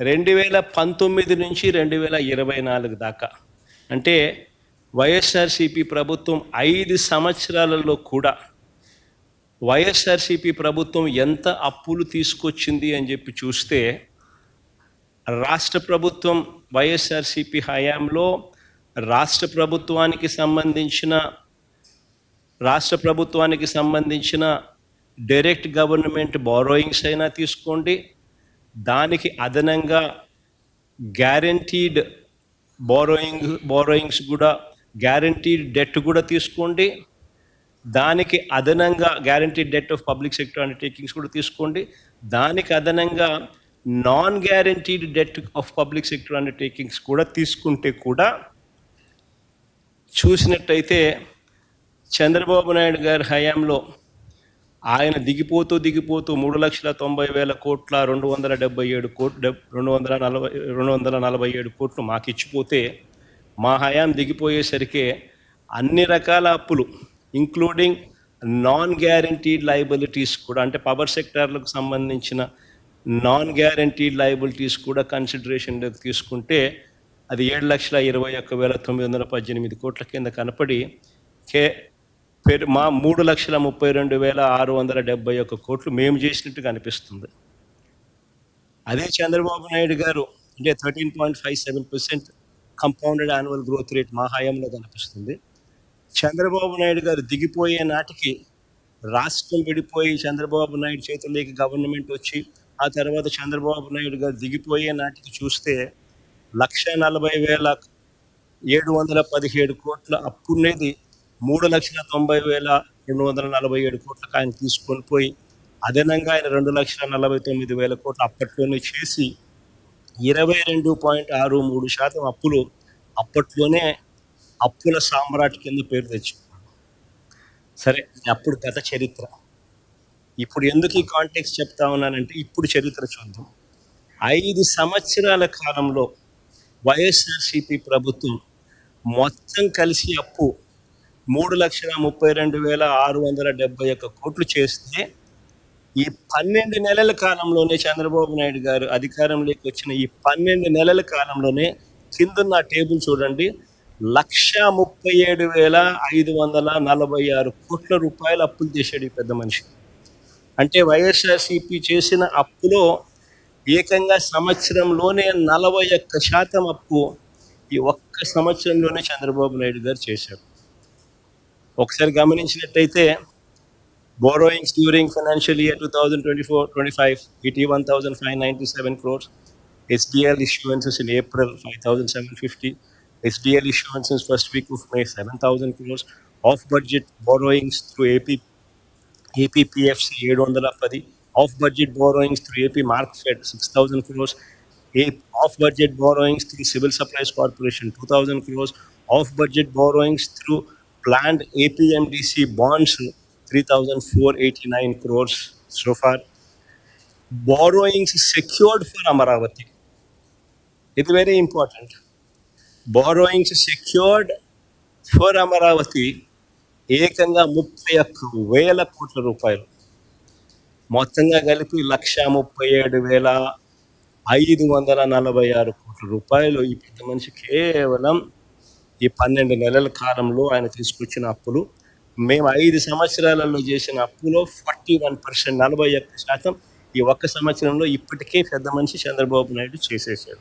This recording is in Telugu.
రెండు వేల పంతొమ్మిది నుంచి రెండు వేల ఇరవై నాలుగు దాకా. అంటే వైఎస్ఆర్సిపి ప్రభుత్వం ఐదు సంవత్సరాలలో కూడా వైఎస్ఆర్సిపి ప్రభుత్వం ఎంత అప్పులు తీసుకొచ్చింది అని చెప్పి చూస్తే రాష్ట్ర ప్రభుత్వం వైఎస్ఆర్సిపి హయాంలో రాష్ట్ర ప్రభుత్వానికి సంబంధించిన రాష్ట్ర ప్రభుత్వానికి సంబంధించిన డైరెక్ట్ గవర్నమెంట్ బారోయింగ్స్ అయినా తీసుకోండి దానికి అదనంగా గ్యారంటీడ్ బారోయింగ్ బారోయింగ్స్ కూడా గ్యారంటీడ్ డెట్ కూడా తీసుకోండి. దానికి అదనంగా guaranteed debt of public sector undertakings కూడా తీసుకోండి. దానికి అదనంగా non guaranteed debt of public sector undertakings కూడా తీసుకుంటే కూడా చూసినట్టయితే చంద్రబాబు నాయుడు గారి హయాంలో ఆయన దిగిపోతూ దిగిపోతూ మూడు లక్షల తొంభై వేల కోట్ల రెండు వందల డెబ్బై ఏడు కోట్లు రెండు వందల నలభై రెండు వందల నలభై ఏడు కోట్లు మాకు ఇచ్చిపోతే మా హయాం దిగిపోయేసరికి అన్ని రకాల అప్పులు ఇంక్లూడింగ్ నాన్ గ్యారంటీడ్ లైబిలిటీస్ కూడా అంటే పవర్ సెక్టార్లకు సంబంధించిన నాన్ గ్యారంటీడ్ లైబిలిటీస్ కూడా కన్సిడరేషన్లోకి తీసుకుంటే అది ఏడు లక్షల ఇరవై ఒక్క వేల తొమ్మిది వందల పద్దెనిమిది కోట్ల కింద కనపడి కే పెరు మా మూడు లక్షల ముప్పై రెండు వేల ఆరు వందల డెబ్బై ఒక్క కోట్లు మేము చేసినట్టుగా అనిపిస్తుంది. అదే చంద్రబాబు నాయుడు గారు అంటే thirteen point five seven percent compounded annual growth rate మా హయాంలో కనిపిస్తుంది. చంద్రబాబు నాయుడు గారు దిగిపోయే నాటికి రాష్ట్రం విడిపోయి చంద్రబాబు నాయుడు చేతుల్లోకి గవర్నమెంట్ వచ్చి ఆ తర్వాత చంద్రబాబు నాయుడు గారు దిగిపోయే నాటికి చూస్తే లక్ష నలభై వేల ఏడు వందల పదిహేడు కోట్ల అప్పునేది మూడు లక్షల తొంభై వేల రెండు వందల నలభై ఏడు కోట్లకు ఆయన తీసుకొని పోయి అదనంగా ఆయన రెండు లక్షల నలభై తొమ్మిది వేల కోట్లు అప్పట్లోనే చేసి ఇరవై రెండు పాయింట్ ఆరు మూడు శాతం అప్పులు అప్పట్లోనే అప్పుల సామ్రాట్ కింద పేరు తెచ్చుకున్నాడు. సరే అప్పుడు గత చరిత్ర. ఇప్పుడు ఎందుకు ఈ కాంటెక్స్ చెప్తా ఉన్నానంటే ఇప్పుడు చరిత్ర చూద్దాం. ఐదు సంవత్సరాల కాలంలో వైఎస్ఆర్సిపి ప్రభుత్వం మొత్తం కలిసి అప్పు మూడు లక్షల ముప్పై రెండు వేల ఆరు వందల డెబ్బై ఒక్క కోట్లు చేస్తే ఈ పన్నెండు నెలల కాలంలోనే చంద్రబాబు నాయుడు గారు అధికారంలోకి వచ్చిన ఈ పన్నెండు నెలల కాలంలోనే కిందన్న టేబుల్ చూడండి లక్ష ముప్పై ఏడు వేల ఐదు వందల నలభై ఆరు కోట్ల రూపాయలు అప్పులు చేశాడు ఈ పెద్ద మనిషి. అంటే వైఎస్ఆర్సిపి చేసిన అప్పులో ఏకంగా సంవత్సరంలోనే నలభై ఒక్క శాతం అప్పు ఈ ఒక్క సంవత్సరంలోనే చంద్రబాబు నాయుడు గారు చేశారు ఒకసారి గమనించినట్టయితే borrowings during financial year 2024-25, it 1,597 crores. SDL issuances in April 5,750. SDL issuances first week of May 7,000 crores. Off budget borrowings through AP, APPFC 710. Off budget borrowings through AP Mark Fed 6,000 crores. Off budget borrowings through Civil Supplies Corporation 2,000 crores. Off budget borrowings through planned APMDC bonds 3,489 crores so far. Borrowings secured for Amaravati. It's very important. Borrowings secured for Amaravati ఏకంగా ముప్పై ఒక్క వేల కోట్ల రూపాయలు మొత్తంగా కలిపి లక్ష ముప్పై ఏడు వేల ఐదు వందల నలభై ఆరు కోట్ల రూపాయలు ఈ పెద్ద మనిషి కేవలం ఈ పన్నెండు నెలల కాలంలో ఆయన తీసుకొచ్చిన అప్పులు మేము ఐదు సంవత్సరాలలో చేసిన అప్పులో ఫార్టీ వన్ పర్సెంట్ నలభై ఒక్క శాతం ఈ ఒక్క సంవత్సరంలో ఇప్పటికే పెద్ద మనిషి చంద్రబాబు నాయుడు చేసేసాడు.